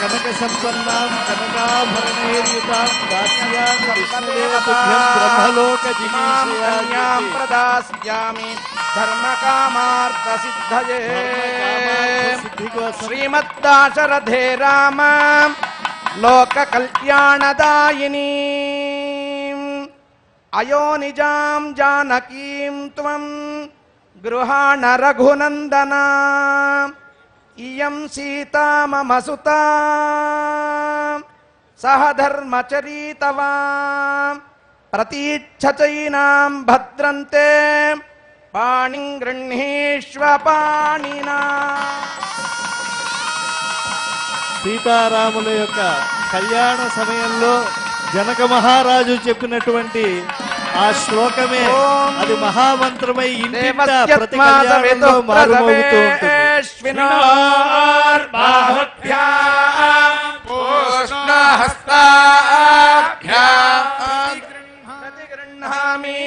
కనక సంపన్నాం కనకాభరణైర్యుతాం దాస్యాం విష్ణుదేవతుభ్యం బ్రహ్మలోక ఇమాం కన్యాం జిగీషయామి ప్రదాస్యామి ధర్మకామార్థ సిద్ధయే శ్రీమద్దాశరథే రామ లోక కళ్యాణదాయిని అయో నిజాం జానకీం త్వం గృహాణ రఘునందన. ఇయం సీతా మమ సుతా సహధర్మచరీతవా ప్రతీచ్ఛచైనాం భద్రంతే పాణిం గృహీష్వ పాణినా. సీతారాముల యొక్క కళ్యాణ సమయంలో జనక మహారాజు చెప్పినటువంటి ఆ శ్లోకమే అది మహామంత్రమై ఇంటింట ప్రతి కళ్యాణంలో మారుమోగుతూ ఉంటుంది. प्रतिगृह्णामि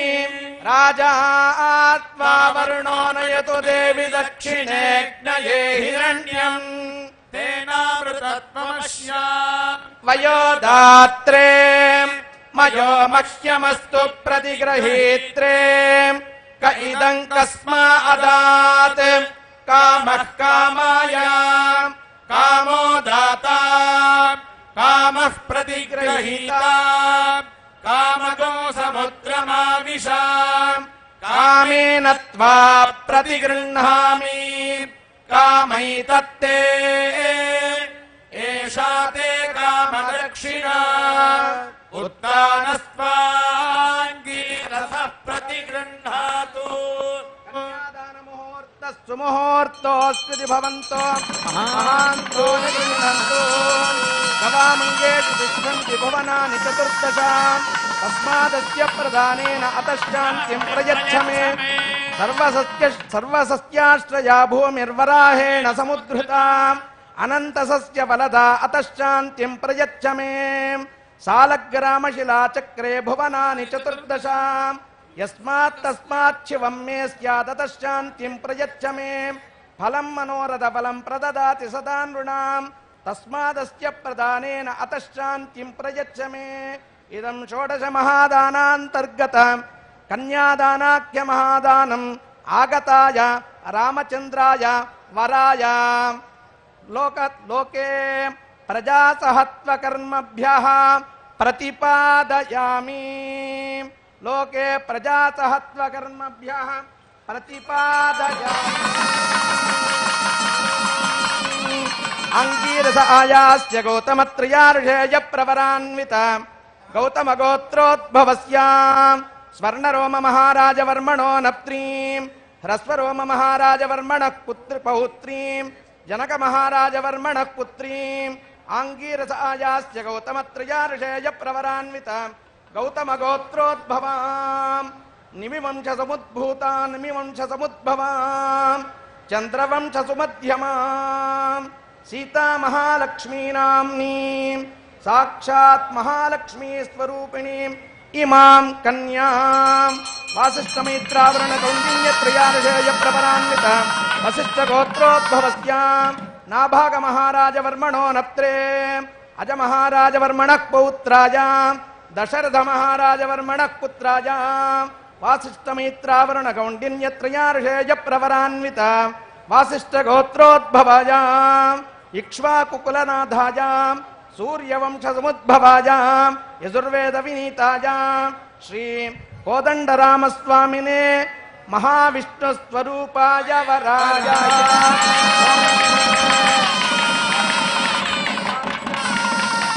राजा आत्मा वरुणो नयतु देवि दक्षिणेऽग्नये हिरण्यम् वयोदात्रे मयो मह्यमस्तु प्रतिगृहीत्रे क इदम् कस्मा अदात् कामः कामाय। कामो दाता। कामः प्रतिगृहीता। कामगो समुद्रमाविशा। कामेन त्वा प्रतिगृह्णामि। कामैतत्ते। एषा ते कामदक्षिणा। उत्तानस्त्वाङ्गीरसः सुमुहूर्तोऽस्ति भवन्तो। महान्तो निगृह्णन्तु गवामङ्गेषु तिष्ठन्ति भुवनानि चतुर्दशाम्। तस्मादस्य प्रयच्छ मे सर्वसस्य सर्वसस्याश्रया भूमिर्वराहेण समुद्धृताम् प्रयच्छ मे सालग्रामशिलाचक्रे भुवनानि चतुर्दशाम्। యస్మాత్ తస్మాత్ శివం మే శాంతిం ప్రయచ్చ మే. ఫలం మనోరథ ఫలం ప్రదదాతి సదా నృణాం. తస్మాదస్య ప్రధానేన అతశ్శాంతిం ప్రయచ్చ మే. ఇదం షోడశ మహాదానాంతర్గత. కన్యాదానాఖ్య మహాదానం. ఆగతాయ రామచంద్రాయ వరాయ. లోక లోకే ప్రజాసహత్వకర్మభ్య ప్రతిపాదయామి. लोके प्रजासहत्वकर्मभ्यः प्रतिपादयामि। अङ्गीरस आयास्य गौतमत्रयार्षेय प्रवरान्वित गौतमगोत्रोद्भवस्याम् स्वर्णरोम महाराजवर्मणो नप्त्रीम् ह्रस्वरोम महाराजवर्मणः पुत्र पौत्रीम्। जनक महाराजवर्मणः पुत्रीम् आङ्गीरस आयास्य गौतमत्रयार्षेय प्रवरान्वित गौतमगोत्रोद्भवाम्। निमिवंशसमुद्भूता निमिवंशसमुद्भवाम् चन्द्रवंशसुमध्यमाम्। सीतामहालक्ष्मीनाम्नीम्। साक्षात् महालक्ष्मीस्वरूपिणीम्। इमाम् कन्याम्। वासिष्ठमित्रावर्णीयत्रयान्य वसिष्ठगोत्रोद्भवस्याम्। नाभागमहाराजवर्मणोऽनत्रे अज अजमहाराजवर्मणः पौत्रायाम्। దశరథ మహారాజవర్మణ పుత్రాజా వాసిష్టమైత్రావరుణ కౌండిన్యత్రయార్షేయ ప్రవరాన్విత వాసిష్టగోత్రోద్భవాజా ఇక్ష్వాకుకులనాథాజా సూర్యవంశసముద్భవాజా యజుర్వేద వినీతాజా శ్రీ కోదండరామస్వామినే మహావిష్ణుస్వరూపాయ వరాజా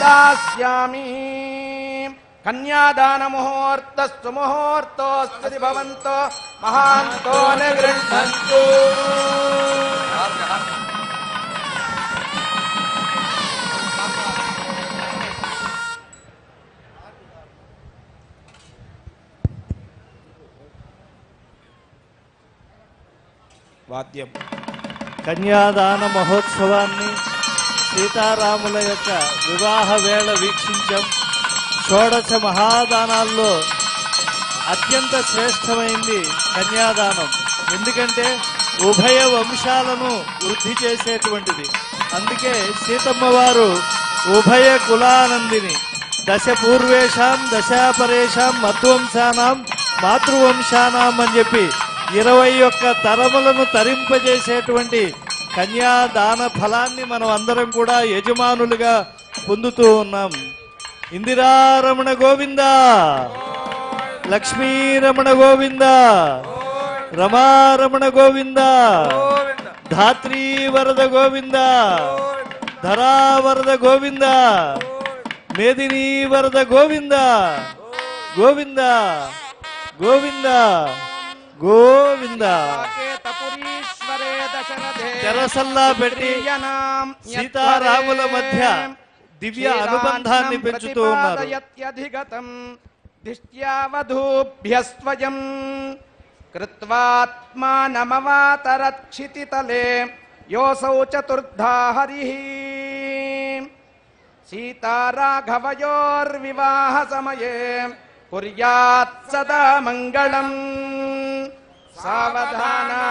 దాస్యామి కన్యాదాన ముహూర్త సుముహూర్తోస్తి భవంతో మహాంతో గృహంతు వాద్యం. కన్యాదాన మహోత్సవాన్ని సీతారాముల యొక్క వివాహ వేళ వీక్షించాం. షోడశ మహాదానాల్లో అత్యంత శ్రేష్టమైంది కన్యాదానం. ఎందుకంటే ఉభయ వంశాలను వృద్ధి చేసేటువంటిది. అందుకే సీతమ్మ వారు ఉభయ కులానందిని. దశ పూర్వేషాం దశాపరేషాం మధ్వంశానాం మాతృవంశానాం అని చెప్పి ఇరవై ఒక్క తరములను తరింపజేసేటువంటి కన్యాదాన ఫలాన్ని మనం అందరం కూడా యజమానులుగా పొందుతూ ఉన్నాం. ఇందిరారమణ గోవింద లక్ష్మీరమణ గోవింద రమారమణ గోవింద ధాత్రీ వరద గోవింద ధరావరద గోవింద మేదినీ వరద గోవింద గోవింద గోవింద గోవింద. తెరసల్లా పెట్టి సీతారాముల మధ్య దివ్య అనుబంధాన్ని పెంచుతూ ఉన్నారు ప్రతిపాదయత్యధిగతం దిష్ట్యావధూభ్యస్వయం కృత్వాత్మానమవాతరక్షితితలే యోసౌ చతుర్థా హరి సీతారాఘవయోర్వివాహ సమయే కుర్యాత్ సదా మంగళం సావధానా